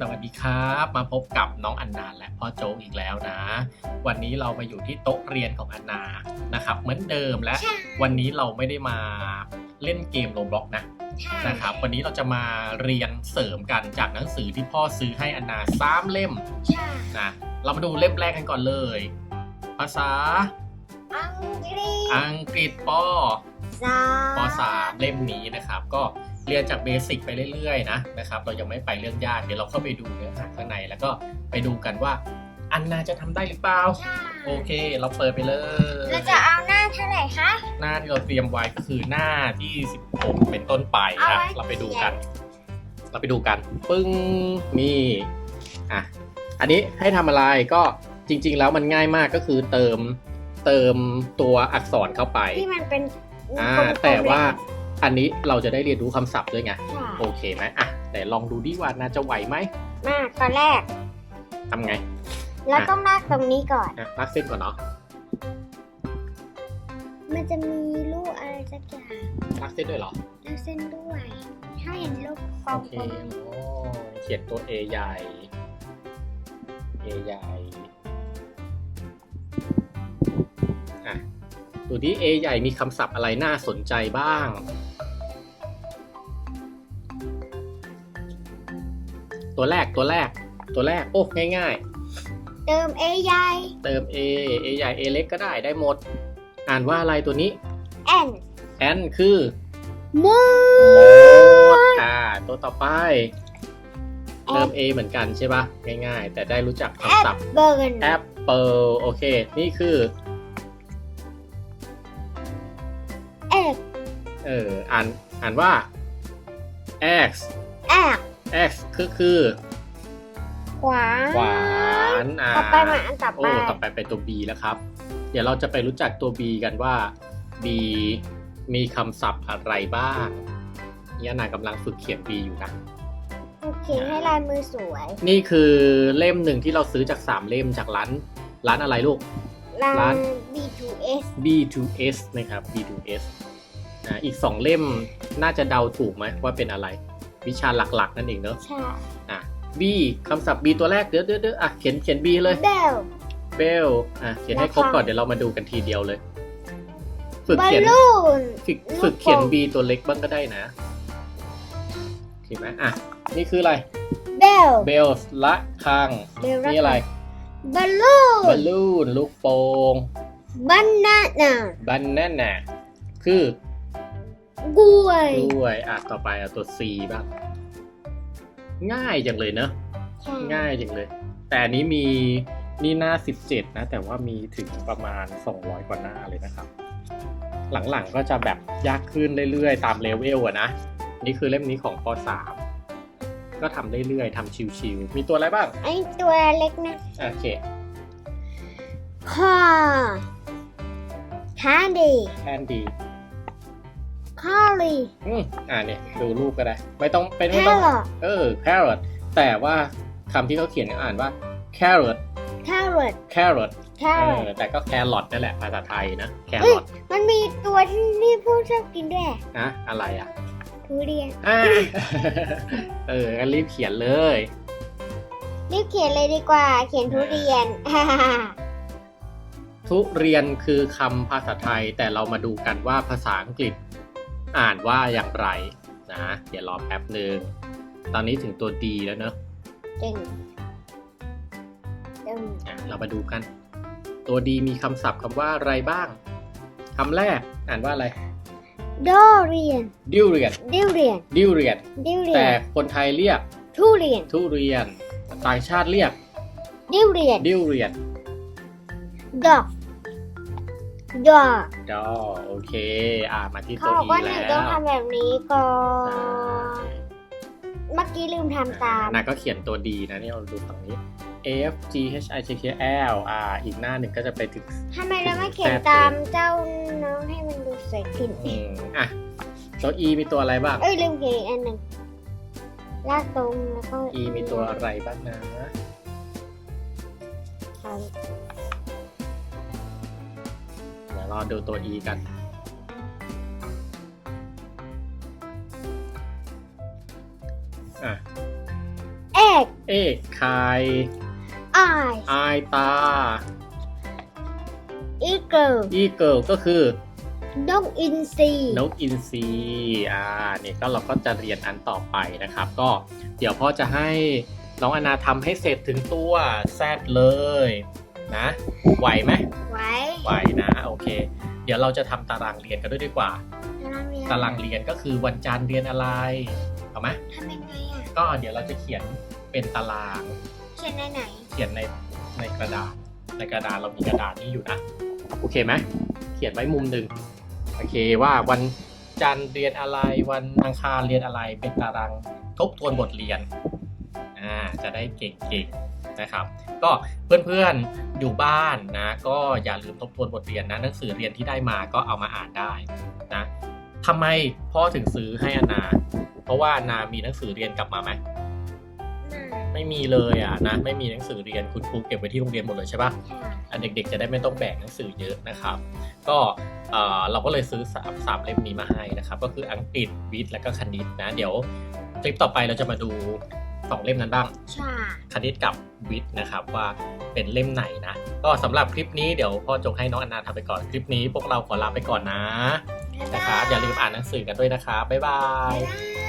สวัสดีครับ มาพบกับน้องอันนาและพ่อโจกอีกแล้วนะ วันนี้เรามาอยู่ที่โต๊ะเรียนของอันนานะครับ เหมือนเดิมและใช่วันนี้เราไม่ได้มาเล่นเกมโรบล็อกนะใช่นะครับ วันนี้เราจะมาเรียนเสริมกันจากหนังสือที่พ่อซื้อให้อันนาสามเล่มใช่นะเรามาดูเล่มแรกกันก่อนเลย ภาษา อังกฤษอังกฤษปสามปสามเล่มนี้นะครับ ก็ เรียนจากเบสิกไปเรื่อยๆนะนะครับ เรายังไม่ไปเรื่องยากเดี๋ยวเราเข้าไปดูเนื้อหาข้างในแล้วก็ไปดูกันว่า อันนาจะทำได้หรือเปล่าใช่โอเค เราเปิดไปเลยเราจะเอาหน้าเท่าไหร่คะ หน้าที่เราเตรียมไว้ก็คือหน้าที่ 16 เป็นต้นไปเอานะไว้เราไปดูกัน เราไปดูกัน ปึ้งนี่อะอันนี้ให้ทำอะไรก็จริง ๆ แล้วมันง่ายมากก็คือเติมเติมตัวอักษรเข้าไปที่มันเป็นอ่ากลมๆแต่ว่าเลย อันนี้เราจะได้เรียนรู้คำศัพท์ด้วยไงใช่โอเคไหมอะแต่ลองดูดิว่าน่าจะไหวไหมมากตอนแรกทำไง เราต้องลากตรงนี้ก่อนอะลากเส้นก่อนเนาะ มันจะมีลูกอะไรสักอย่างลากเส้นด้วยเหรอลากเส้นด้วยถ้าเห็นลูกกลโอเคมโอ้เขียนตัว A ใหญ่ A ใหญ่ อะ ดูดิ A ใหญ่มีคำศัพท์อะไรน่าสนใจบ้าง ตัวแรกตัวแรกตัวแรก โอ้ง่ายๆ เติม A ใหญ่ๆเติม A A ใหญ่ A เล็กก็ได้ได้หมด อ่านว่าอะไรตัวนี้ N N คือมูหมดอ่าตัวต่อไป เติม A เหมือนกันใช่ปะง่ายๆ แต่ได้รู้จักแอคำปศัพท์เบิร์น Apple โอเค นี่คือ เอออ่านอ่านว่า X แอก X คือคือขวาหวานอ่าต่อไปมาอันต่อโอ้ไปต่อไปไปตัว B แล้วครับ เดี๋ยวเราจะไปรู้จักตัว B กันว่า B มีคำศัพท์อะไรบ้างยานากำลังฝึกเขียน B อยู่นะเขียนให้ลายมือสวย นี่คือเล่มหนึ่งที่เราซื้อจาก3เล่มจากร้านร้านอะไรลูกลาร้านย B2S B2S นะครับ B2S อ่าอีก 2 เล่มน่าจะเดาถูกไหมว่าเป็นอะไร วิชาหลักๆ นั่นเองเนอะใช่อะ B คำศัพท์ B ตัวแรกเดี๋ยวเดี๋ยวเดี๋ยวอะเขียนเขียน B เลย เบล Bell อะเขียนให้ครบก่อนเดี๋ยวเรามาดูกันทีเดียวเลย ฝึกบอลเขียน ลูน ฝึกลูกฝึกเขียนโป่ง B ตัวเล็กบ้างก็ได้นะโอเคไหมอะ นี่คืออะไร เบล Bells ละคัง เบลนี่อะไรบอลลูนบอลลูนลูกโป่งบันนาน่า บันแน่นน่ะคือ กล้วย กล้วย อะ ต่อไปเอาตัว C บ้าง ง่ายจังเลยเนอะใช่ง่ายจังเลย แต่อันนี้มีนี่หน้า 17 นะ แต่ว่ามีถึงประมาณ 200 กว่าหน้าเลยนะครับ หลังๆก็จะแบบยากขึ้นเรื่อยๆ ตามเลเวลอะนะ นี่คือเล่มนี้ของป .3 ก็ทำเรื่อยๆทำชิวๆ มีตัวอะไรบ้าง ไอตัวเล็กนะ โอเคคอฮันดี้แคนดี คอลีอืมอ่าเนี่ยดูรูปก็ได้ ไม่ต้องเป็นแคไม่ต้องรอทเออ carrot แต่ว่าคำที่เขาเขียนอ่านว่า carrot แครอท carrot แคเอรออทแต่ก็แครอทนั่นแหละภาษาไทยนะเฮ้ย carrot มันมีตัวที่นี่พูดชอบกินด้วยนะอะไรอะทุเรียน อ่า เอองั้นรีบเขียนเลย รีบเขียนเลยดีกว่า เขียนทุเรียน ทุเรียนคือคำภาษาไทยแต่เรามาดูกันว่าภาษาอังกฤษ อ่านว่าอย่างไรนะเดี๋ยวรอแป๊บหนึ่งตอนนี้ถึงตัวดีแล้วเนอะเก่งเอิ่มอะเรามาดูกัน ตัวดีมีคำศัพท์คำว่าอะไรบ้างคำแรกอ่านว่าอะไรโดเรียนดิวเรียนดิวเรียนดิวเรียนดิวเรียแต่นคนไทยเรียกทุเรียนทุเรียน ต่างชาติเรียกดิวเรียนดิวเรียนดอก ดอกดอโอเค อ่ามาที่เขาตัวบอกอีว่าหแล้นูวต้องทำแบบนี้ก่อใช่นเมื่อกี้ลืมทำตาม นาก็เขียนตัวดีนะนี่เราดูฝั่งนี้ A F G H I J K L อ่าอีกหน้าหนึ่งก็จะไปถึง ทำไมเราไม่เขียนตามเจ้าน้องให้มันดูสวยขึ้น อืมอะตัว E มีตัวอะไรบ้าง เอ้ยลืมเขียนอีกอันหนึ่งลากตรงแล้วก็ E มีตัวอะไรบ้างนะครับเดี๋ยว รอดูตัว E กัน อะเอ็ก egg เอกไข่ eye อายตา eagle อีเกิลก็คือนกอินทรีนกอินทรีอ่านี่ก็เราก็จะเรียนอันต่อไปนะครับ ก็เดี๋ยวพ่อจะให้น้องอนาทำให้เสร็จถึงตัวแซดเลย นะ ไหวไหมไว้ไหวนะโอเค เดี๋ยวเราจะทำตารางเรียนกันด้วยดีกว่าตารางเรียนตารางเรียนก็คือวันจันทร์เรียนอะไรเอาไหมทำยังไงอะก็เดี๋ยวเราจะเขียนเป็นตาราง เขียนในไหนเขียนในในกระดาษในกระดาษเรามีกระดาษนี้อยู่นะ โอเคไหมเขียนไว้มุมหนึ่งโอเคว่าวันจันทร์เรียนอะไรวันอังคารเรียนอะไรเป็นตารางทบทวนบทเรียน อ่าจะได้เก่งๆนะครับ ก็เพื่อนๆอยู่บ้านนะก็อย่าลืมทบทวนบทเรียนนะหนังสือเรียนที่ได้มาก็เอามาอ่านได้นะทำไมพ่อถึงซื้อให้อนา เพราะว่านามีหนังสือเรียนกลับมาไหมไม่มีเลยอะนะไม่มีหนังสือเรียนคุณครูเก็บไว้ที่โรงเรียนหมดเลยใช่ปะค่ะอันเด็กๆ จะได้ไม่ต้องแบกหนังสือเยอะนะครับ ก็เอ่อเราก็เลยซื้อสามสามเล่มนี้มาให้นะครับ ก็คืออังกฤษวิทย์และก็คณิตนะ เดี๋ยวคลิปต่อไปเราจะมาดู สองเล่มนั้นบ้างใช่คณิตกับวิทย์นะครับว่าเป็นเล่มไหนนะ ก็สำหรับคลิปนี้เดี๋ยวพ่อจงให้น้องอนนาทำไปก่อนคลิปนี้ พวกเราขอลาไปก่อนนะนะครับอย่าลืมอ่านหนังสือกันด้วยนะครับบ๊ายบายบ๊ายบาย